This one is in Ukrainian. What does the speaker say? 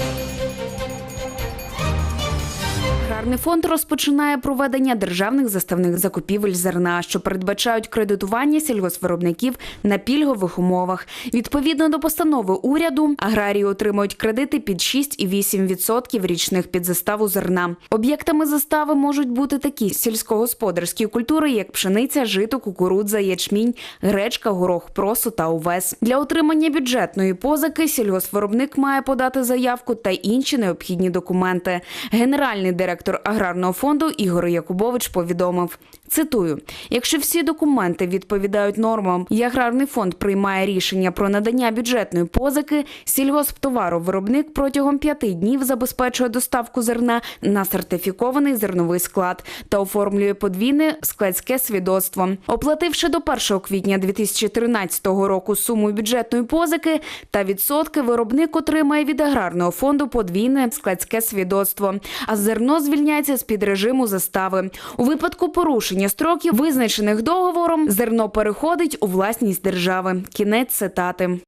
Музика Аграрний фонд розпочинає проведення державних заставних закупівель зерна, що передбачають кредитування сільгоспвиробників на пільгових умовах. Відповідно до постанови уряду, аграрії отримують кредити під 6,8% річних під заставу зерна. Об'єктами застави можуть бути такі сільськогосподарські культури, як пшениця, жито, кукурудза, ячмінь, гречка, горох, просо та овес. Для отримання бюджетної позики сільгоспвиробник має подати заявку та інші необхідні документи. Генеральний директор аграрного фонду Ігор Якубович повідомив. Цитую: якщо всі документи відповідають нормам, і аграрний фонд приймає рішення про надання бюджетної позики, сільгосптоваровиробник протягом п'яти днів забезпечує доставку зерна на сертифікований зерновий склад та оформлює подвійне складське свідоцтво. Оплативши до 1 квітня 2013 року суму бюджетної позики та відсотки, виробник отримає від аграрного фонду подвійне складське свідоцтво, а зерно звільняється з під режиму застави. У випадку порушення строків, визначених договором, зерно переходить у власність держави. Кінець цитати.